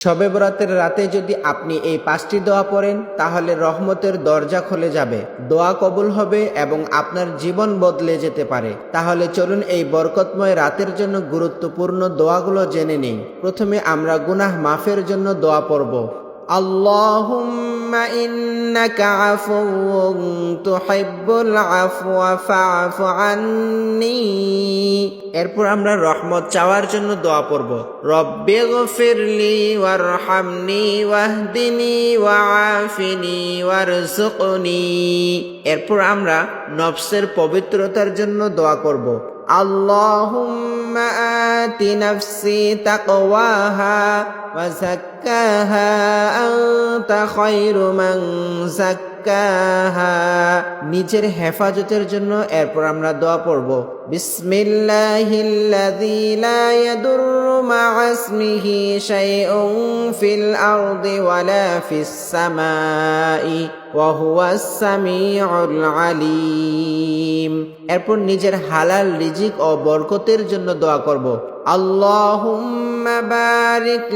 শবে বরাতের রাতে যদি আপনি এই পাঁচটি দোয়া পড়েন তাহলে রহমতের দরজা খুলে যাবে দোয়া কবুল হবে এবং আপনার জীবন বদলে যেতে পারে তাহলে চলুন এই বরকতময় রাতের জন্য গুরুত্বপূর্ণ দোয়াগুলো জেনে নেই প্রথমে আমরা গুনাহ মাফের জন্য দোয়া পড়ব اللهم إنك عفو تحب العفو فاعف عني এরপর আমরা রহমত চাওয়ার জন্য দোয়া পড়ব রব্বি গফিরলি ওয়ারহামনি ওয়াহদিনি ওয়াআফিনি ওয়ারযুকনি এরপর আমরা নফসের পবিত্রতার জন্য দোয়া করব اللهم آت نفسي تقواها وزكاها أنت خير من زكاها নিজের হেফাজতের জন্য এরপর আমরা দোয়া পড়ব। আলিম। এরপর নিজের হালাল রিজিক ও বরকতের জন্য দোয়া করব। আল্লাহুম্মা বারিক